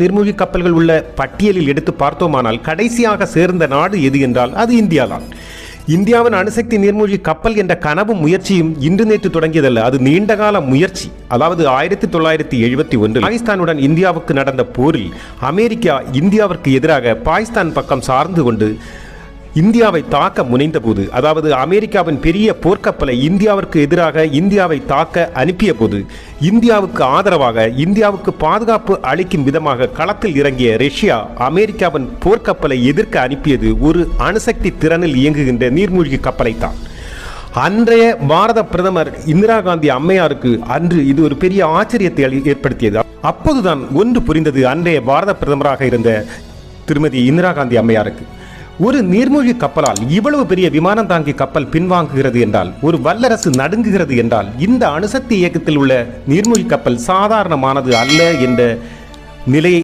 நீர்மூழ்கி கப்பல்கள் உள்ள பட்டியலில் எடுத்து பார்த்தோமானால் கடைசியாக சேர்ந்த நாடு எது என்றால் அது இந்தியாதான். இந்தியாவின் அணுசக்தி நீர்மூழ்கி கப்பல் என்ற கனவும் முயற்சியும் இன்று நேற்று தொடங்கியதல்ல அது நீண்டகால முயற்சி. அதாவது ஆயிரத்தி தொள்ளாயிரத்தி எழுபத்தி ஒன்றில் பாகிஸ்தானுடன் இந்தியாவுக்கு நடந்த போரில் அமெரிக்கா இந்தியாவிற்கு எதிராக பாகிஸ்தான் பக்கம் சார்ந்து கொண்டு இந்தியாவை தாக்க முனைந்தபோது அதாவது அமெரிக்காவின் பெரிய போர்க்கப்பலை இந்தியாவிற்கு எதிராக இந்தியாவை தாக்க அனுப்பிய போது இந்தியாவுக்கு ஆதரவாக இந்தியாவுக்கு பாதுகாப்பு அளிக்கும் விதமாக களத்தில் இறங்கிய ரஷ்யா அமெரிக்காவின் போர்க்கப்பலை எதிர்க்க அனுப்பியது ஒரு அணுசக்தி திறனில் இயங்குகின்ற நீர்மூழ்கி கப்பலைத்தான். அன்றைய பாரத பிரதமர் இந்திரா காந்தி அம்மையாருக்கு அன்று இது ஒரு பெரிய ஆச்சரியத்தை ஏற்படுத்தியது. அப்போதுதான் ஒன்று புரிந்தது அன்றைய பாரத பிரதமராக இருந்த திருமதி இந்திரா காந்தி அம்மையாருக்கு. ஒரு நீர்மூழ்கி கப்பலால் இவ்வளவு பெரிய விமானம் தாங்கி கப்பல் பின்வாங்குகிறது என்றால் ஒரு வல்லரசு நடுங்குகிறது என்றால் இந்த அணுசக்தி இயக்கத்தில் உள்ள நீர்மூழ்கி கப்பல் சாதாரணமானது அல்ல என்ற நிலையை